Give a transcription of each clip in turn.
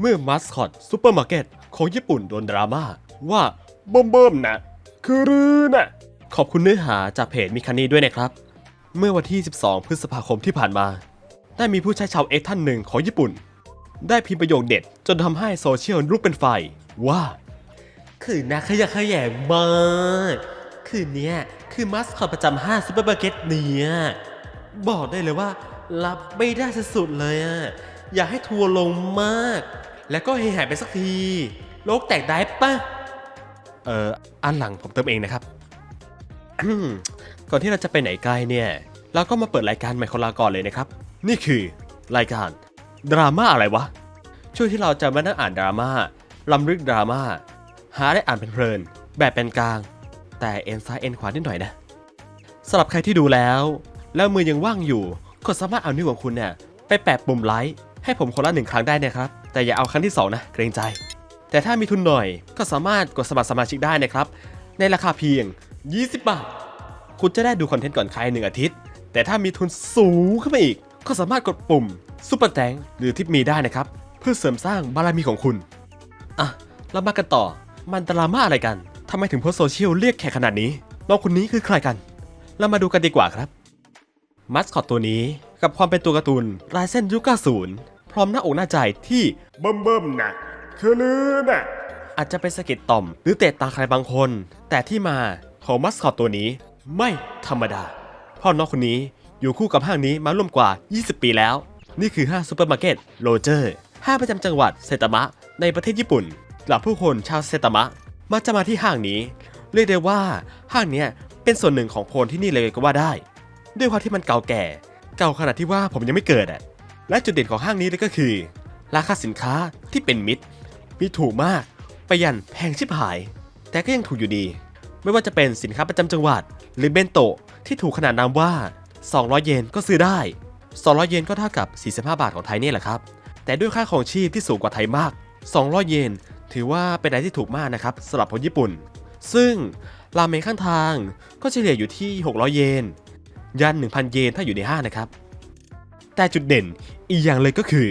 เมื่อมัสคอตซูเปอร์มาร์เก็ตของญี่ปุ่นโดนดราม่าว่าเบิ่มเบิ่มๆนะคือรือนะขอบคุณเนื้อหาจากเพจมิคานีด้วยนะครับ เมื่อวันที่ 12 พฤษภาคมที่ผ่านมา ได้มีผู้ใช้ชาวเอ็กท่านหนึ่งของญี่ปุ่น ได้พิมพ์ประโยคเด็ดจนทำให้โซเชียลลุกเป็นไฟว่า คือนักขยะขยงมากคืนเนี้ยคือมัสคอตประจำห้างซูเปอร์มาร์เก็ตเนี่ยบอกได้เลยว่ารับไม่ได้สุดๆเลยอะ อยากให้ทัวร์ลงมาก แล้วก็ให้หายไปสักที โลกแตกได้ปะเอ่ออันหลังผมเติมเองนะครับ ก่อนที่เราจะไปไหนไกลเนี่ย เราก็มาเปิดรายการใหม่ของเราก่อนเลยนะครับ นี่คือรายการดราม่าอะไรวะ ช่วงที่เราจะมานั่งอ่านดราม่าลำลึกดราม่า หาได้อ่านเป็นเพลิน แบบเป็นกลาง แต่เอ็นซ้ายเอ็นขวานิดหน่อยนะสำหรับใครที่ดูแล้ว แล้วมือยังว่างอยู่ก็สามารถเอานิ้วของคุณเนี่ยไปแปะปุ่มไลค์ ให้ผมคนละหนึ่งครั้งได้นะครับ แต่อย่าเอาครั้งที่สองนะ เกรงใจ แต่ถ้ามีทุนหน่อยก็สามารถกดสมัครสมาชิกได้นะครับ ในราคาเพียง 20 บาท คุณจะได้ดูคอนเทนต์ก่อนใครหนึ่งอาทิตย์ แต่ถ้ามีทุนสูงขึ้นไปอีก ก็สามารถกดปุ่มซุปเปอร์แตงหรือทิปมีได้นะครับ เพื่อเสริมสร้างบารมีของคุณ อะเรามากันต่อ มันดราม่าอะไรกันทำไมถึงโพสโซเชียลเรียกแขกขนาดนี้ น้องคนนี้คือใครกัน เรามาดูกันดีกว่าครับ มัสคอตตัวนี้กับความเป็นตัวการ์ตูนลายเส้นยุค 90 ร้อมหน้าอกหน้าใจที่เบิ่มเบิ่มๆนะคือรือนะอาจจะเป็นสะเก็ดต่อม หรือเตะตาใครบางคน แต่ที่มาของมัสคอตตัวนี้ไม่ธรรมดาเพ่อน้องคนนี้อยู่คู่กับห้างนี้มาร่วมกว่า 20 ปีแล้ว นี่คือห้างซูเปอร์มาร์เก็ตโรเจอร์ห้างประจำจังหวัดเซตามะ ในประเทศญี่ปุ่นเหล่าผู้คนชาวเซตามะมักจะมาที่ห้างนี้ เรียกได้ว่าห้างเนี้ยเป็นส่วนหนึ่งของคนที่นี่เลยก็ว่าได้ ด้วยความที่มันเก่าแก่ เก่าขนาดที่ว่าผมยังไม่เกิดอะ และจุดเด่นของห้างนี้เลยก็คือ ราคาสินค้าที่เป็นมิตร มีถูกมากประหยันแพงชิบหาย แต่ก็ยังถูกอยู่ดี ไม่ว่าจะเป็นสินค้าประจำจังหวัด หรือเบนโตะที่ถูกขนาดนามว่า 200 เยนก็ซื้อได้ 200 เยนก็เท่ากับ 45 บาทของไทยนี่แหละครับ แต่ด้วยค่าของชีพที่สูงกว่าไทยมาก 200 เยนถือว่าเป็นอะไรที่ถูกมากนะครับสำหรับคนญี่ปุ่น ซึ่งราเมงข้างทางก็เฉลี่ยอยู่ที่ 600 เยน ยัน 1,000 เยนถ้าอยู่ในห้างนะครับ แต่จุดเด่นอีกอย่างเลยก็คือ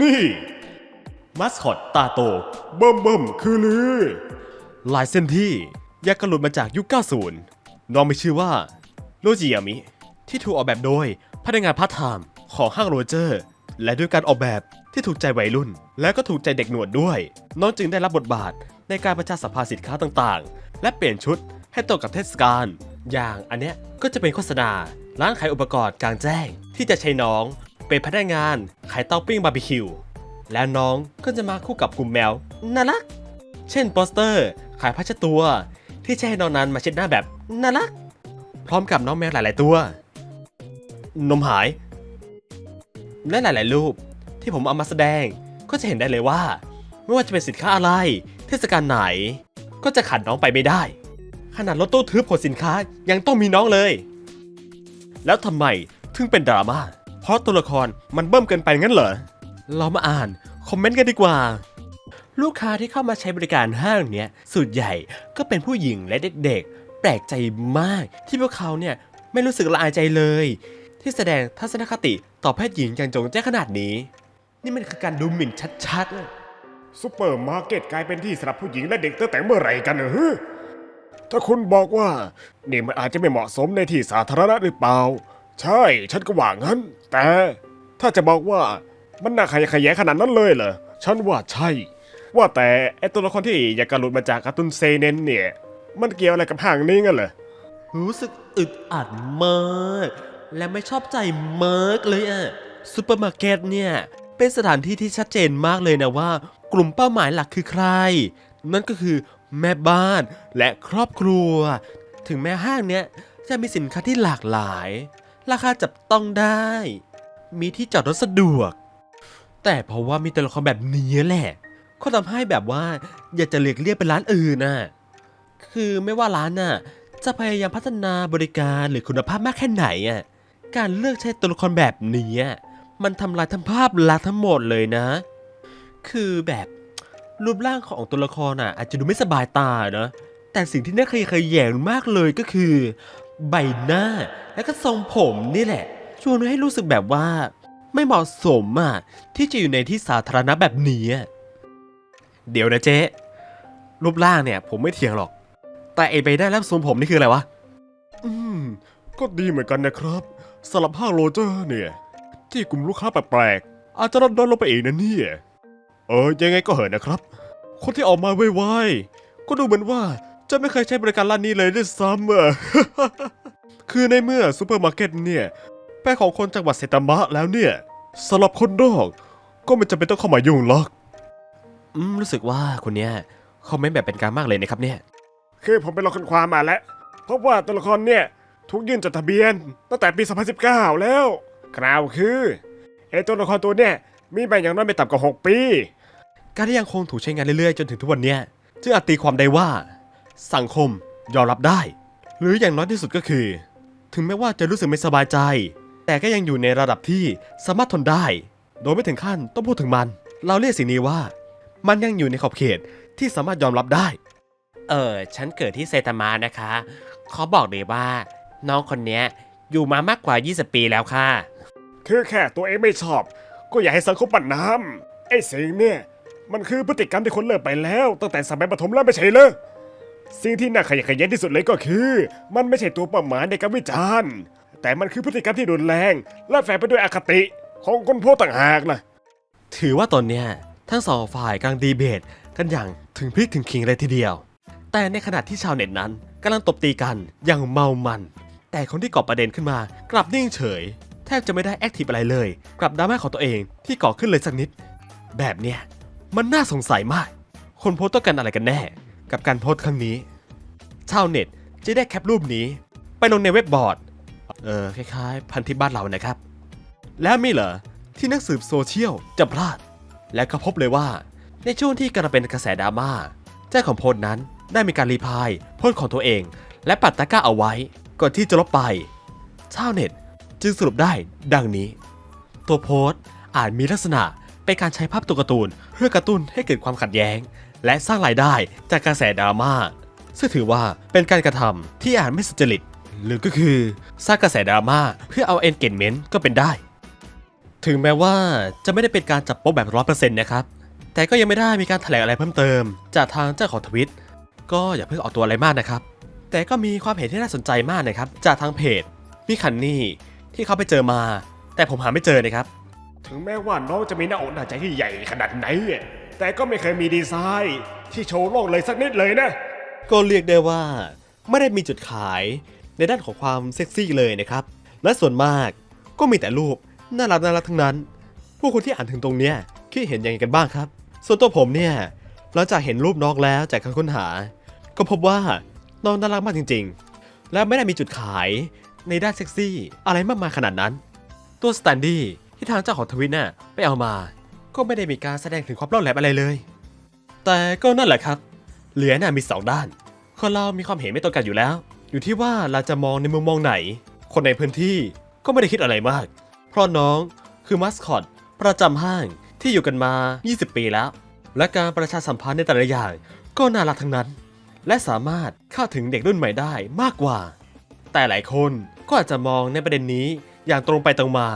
นี่ มัสคอตตาโตเบิ่มเบิ่มคือรือลายเส้นที่แยกกระหลุดมาจากยุค 90 น้องมีชื่อว่าโรจิยามิ ที่ถูกออกแบบโดยพนักงานพาร์ทไทม์ของห้างโรเจอร์ และด้วยการออกแบบที่ถูกใจวัยรุ่น และก็ถูกใจเด็กหนวดด้วย น้องจึงได้รับบทบาทในการประชาสัมพันธ์สินค้าต่างๆ และเปลี่ยนชุดให้ตรงกับเทศกาลอย่างอันเนี้ยก็จะเป็นโฆษณา ร้านขายอุปกรณ์กลางแจ้ง ที่จะใช้น้องเป็นพนักงานขายเตาปิ้งบาร์บีคิว แล้วน้องก็จะมาคู่กับกลุ่มแมวน่ารัก เช่นโปสเตอร์ ขายผ้าเช็ดตัว ที่ใช้น้องนั้นมาเช็ดหน้าแบบน่ารัก พร้อมกับน้องแมวหลาย ๆ ตัว นมหาย และหลาย ๆ รูปที่ผมเอามาแสดงก็จะเห็นได้เลยว่า ไม่ว่าจะเป็นสินค้าอะไร เทศกาลไหน ก็จะขาดน้องไปไม่ได้ ขนาดรถตู้ทึบขนสินค้ายังต้องมีน้องเลย แล้วทำไมถึงเป็นดราม่า เพราะตัวละครมันเบิ่มเกินไปงั้นเหรอ เรามาอ่านคอมเมนต์กันดีกว่า ลูกค้าที่เข้ามาใช้บริการห้างเนี้ยส่วนใหญ่ก็เป็นผู้หญิงและเด็กๆ แปลกใจมากที่พวกเขาเนี่ยไม่รู้สึกละอายใจเลย ที่แสดงทัศนคติต่อเพศหญิงอย่างจงแจ้งขนาดนี้ นี่มันคือการดูหมิ่นชัดๆเลยซุปเปอร์มาร์เก็ตกลายเป็นที่สำหรับผู้หญิงและเด็กตั้งแต่เมื่อไหร่กันเนอ ถ้าคุณบอกว่า นี่มันอาจจะไม่เหมาะสมในที่สาธารณะหรือเปล่า ใช่ ฉันก็ว่างั้น แต่ ถ้าจะบอกว่ามันน่าขยะแขยงขนาดนั้นเลยเหรอ ฉันว่าใช่ ว่าแต่ไอตัวละครที่อยากกระหลุดมาจากการ์ตูนเซเนนเนี่ย มันเกี่ยวอะไรกับห้างนี้งั้นเหรอ รู้สึกอึดอัดมาก และไม่ชอบใจมากเลยอะซูเปอร์มาร์เก็ตเนี่ย เป็นสถานที่ที่ชัดเจนมากเลยนะว่า กลุ่มเป้าหมายหลักคือใคร นั่นก็คือ แม่บ้านและครอบครัว ถึงแม้ห้างเนี้ยจะมีสินค้าที่หลากหลาย ราคาจับต้องได้ มีที่จอดรถสะดวก แต่เพราะว่ามีตัวละครแบบนี้แหละก็ทำให้แบบว่า อยากจะเลียกเลี่ยงไปร้านอื่นน่ะคือไม่ว่าร้านน่ะจะพยายามพัฒนาบริการหรือคุณภาพมากแค่ไหนอะการเลือกใช้ตัวละครแบบนี้มันทำลายทั้งภาพลักษณ์ทั้งหมดเลยนะ คือแบบ รูปร่างของตัวละครอะ อาจจะดูไม่สบายตาเนอะแต่สิ่งที่น่าเคยเคยแยงมากเลยก็คือ ใบหน้าและก็ทรงผมนี่แหละชวนให้รู้สึกแบบว่า ไม่เหมาะสมอะที่จะอยู่ในที่สาธารณะแบบนี้เดี๋ยวนะเจ๊รูปร่างเนี่ย ผมไม่เถียงหรอก แต่ไอใบหน้าและทรงผมนี่คืออะไรวะอืมก็ดีเหมือนกันนะครับสำหรับห้างโรเจอร์เนี่ย ที่กลุ่มลูกค้าแปลกๆอาจจะลดน้อยลงไปอีกนะเนี่ย เออยังไงก็เหอะนะครับ คนที่ออกมาไวๆก็ดูเหมือนว่าจะไม่เคยใช้บริการร้านนี้เลยด้วยซ้ำอะคือในเมื่อซูเปอร์มาร์เก็ตเนี่ยเป็นของคนจังหวัดเซตามะแล้วเนี่ยสำหรับคนนอกก็ไม่จำเป็นต้องเข้ามายุ่งหรอก อืมรู้สึกว่าคนเนี้ยคอมเมนต์แบบเป็นกลารมากเลยนะครับเนี่ย คือผมไปลองค้นความมาแล้วพบว่าตัวละครเนี่ยถูกยื่นจดทะเบียน ตั้งแต่ปี 2019 แล้วคราวคือไอ้ตัวละครตัวเนี่ยมีใบอย่างน้อยไม่ต่ำกว่า 6 ปี การที่ยังคงถูกใช้งานเรื่อยๆ จนถึงทุกวันเนี้ยจึงอาจตีความได้ว่า สังคมยอมรับได้ หรืออย่างน้อยที่สุดก็คือ ถึงแม้ว่าจะรู้สึกไม่สบายใจ แต่ก็ยังอยู่ในระดับที่สามารถทนได้ โดยไม่ถึงขั้นต้องพูดถึงมัน เราเรียกสิ่งนี้ว่า มันยังอยู่ในขอบเขตที่สามารถยอมรับได้ เออฉันเกิดที่เซตามานะคะ ขอบอกเลยว่า น้องคนเนี้ยอยู่มามากกว่า 20 ปีแล้วค่ะ คือแค่ตัวเองไม่ชอบ ก็อยากให้สังคมปัดน้ำไอ้สิ่งเนี่ย มันคือพฤติกรรมที่คนเลิกไปแล้ว ตั้งแต่สมัยประถมแล้วไม่ใช่เลยสิ่งที่น่าขยะแขยงที่สุดเลยก็คือ มันไม่ใช่ตัวเป้าหมายในการวิจารณ์ แต่มันคือพฤติกรรมที่รุนแรง และแฝงไปด้วยอคติของคนพวกต่างหากนะถือว่าตอนเนี้ยทั้งสองฝ่ายกำลังดีเบตกันอย่างถึงพริกถึงขิงเลยทีเดียว แต่ในขณะที่ชาวเน็ตนั้นกำลังตบตีกันอย่างเมามัน แต่คนที่ก่อประเด็นขึ้นมากลับนิ่งเฉย แทบจะไม่ได้แอคทีฟอะไรเลย กลับดราม่าของตัวเองที่ก่อขึ้นเลยสักนิด แบบเนี้ย มันน่าสงสัยมาก คนโพสต์ต้องการอะไรกันแน่ กับการโพสต์ครั้งนี้ ชาวเน็ตจะได้แคปรูปนี้ ไปลงในเว็บบอร์ด เออคล้ายๆ พันทิปบ้านเรานะครับ แล้วมีเหรอที่นักสืบโซเชียลจะพลาด และก็พบเลยว่า ในช่วงที่กำลังเป็นกระแสดราม่าเจ้าของโพสต์นั้นได้มีการรีพลายโพสต์ของตัวเอง และปัดตะกร้าเอาไว้ ก่อนที่จะลบไป ชาวเน็ตจึงสรุปได้ดังนี้ ตัวโพสต์อาจมีลักษณะ เป็นการใช้ภาพตัวการ์ตูนเพื่อกระตุ้นให้เกิดความขัดแย้ง และสร้างรายได้จากกระแสดราม่าซึ่งถือว่าเป็นการกระทำที่อาจไม่สุจริตหรือก็คือสร้างกระแสดราม่าเพื่อเอาเอนเกจเมนต์ก็เป็นได้ ถึงแม้ว่าจะไม่ได้เป็นการจับโป๊ะแบบร้อยเปอร์เซ็นต์นะครับ แต่ก็ยังไม่ได้มีการแถลงอะไรเพิ่มเติม จากทางเจ้าของทวิต ก็อย่าเพิ่งออกตัวอะไรมากนะครับ แต่ก็มีความเห็นที่น่าสนใจมากนะครับ จากทางเพจมิคันนี่ที่เขาไปเจอมา แต่ผมหาไม่เจอนะครับ ถึงแม้ว่าน้องจะมีหน้าอกหน้าใจที่ใหญ่ขนาดไหน แต่ก็ไม่เคยมีดีไซน์ที่โชว์โลกเลยสักนิดเลยนะ ก็เรียกได้ว่า ไม่ได้มีจุดขายในด้านของความเซ็กซี่เลยนะครับ และส่วนมากก็มีแต่รูปน่ารักน่ารักทั้งนั้น ผู้คนที่อ่านถึงตรงเนี้ยคิดเห็นยังไงกันบ้างครับ ส่วนตัวผมเนี่ยหลังจากเห็นรูปน้องแล้วจากการค้นหา ก็พบว่าน้องน่ารักมากจริง ๆ และไม่ได้มีจุดขายในด้านเซ็กซี่อะไรมากมายขนาดนั้น ตัวสแตนดี้ ที่ทางเจ้าของทวิตน่ะไปเอามา ก็ไม่ได้มีการแสดงถึงความเล่าแหลมอะไรเลย แต่ก็นั่นแหละครับ เหรียญน่ะมีสองด้าน คนเรามีความเห็นไม่ตรงกันอยู่แล้ว อยู่ที่ว่าเราจะมองในมุมมองไหน คนในพื้นที่ก็ไม่ได้คิดอะไรมาก เพราะน้องคือมัสคอตประจำห้างที่อยู่กันมา 20 ปีแล้ว และการประชาสัมพันธ์ในแต่ละอย่างก็น่ารักทั้งนั้น และสามารถเข้าถึงเด็กรุ่นใหม่ได้มากกว่า แต่หลายคนก็อาจจะมองในประเด็นนี้อย่างตรงไปตรงมา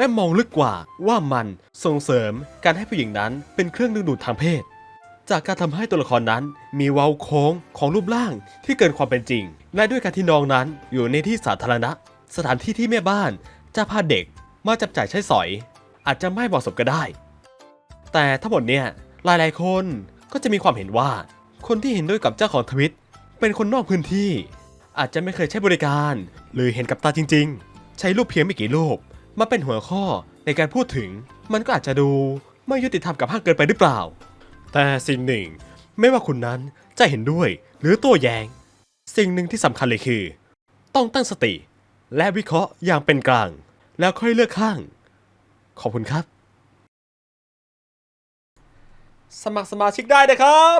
และมองลึกกว่าว่ามันส่งเสริมการให้ผู้หญิงนั้นเป็นเครื่องดึงดูดทางเพศ จากการทำให้ตัวละครนั้นมีเว้าโค้งของรูปร่างที่เกินความเป็นจริง และด้วยการที่น้องนั้นอยู่ในที่สาธารณะ สถานที่ที่แม่บ้านจะพาเด็กมาจับจ่ายใช้สอย อาจจะไม่เหมาะสมก็ได้ แต่ทั้งหมดเนี่ยหลายๆ คนก็จะมีความเห็นว่า คนที่เห็นด้วยกับเจ้าของทวิตเป็นคนนอกพื้นที่ อาจจะไม่เคยใช้บริการ หรือเห็นกับตาจริง ๆ ใช้รูปเพียงไม่กี่รูป มาเป็นหัวข้อในการพูดถึง มันก็อาจจะดูไม่ยุติธรรมกับห้างเกินไปหรือเปล่า แต่สิ่งหนึ่ง ไม่ว่าคุณนั้นจะเห็นด้วยหรือโต้แยง้ง สิ่งหนึ่งที่สำคัญเลยคือ ต้องตั้งสติ และวิเคราะห์อย่างเป็นกลาง แล้วค่อยเลือกข้าง ขอบคุณครับ สมัครสมาชิกได้นะครับ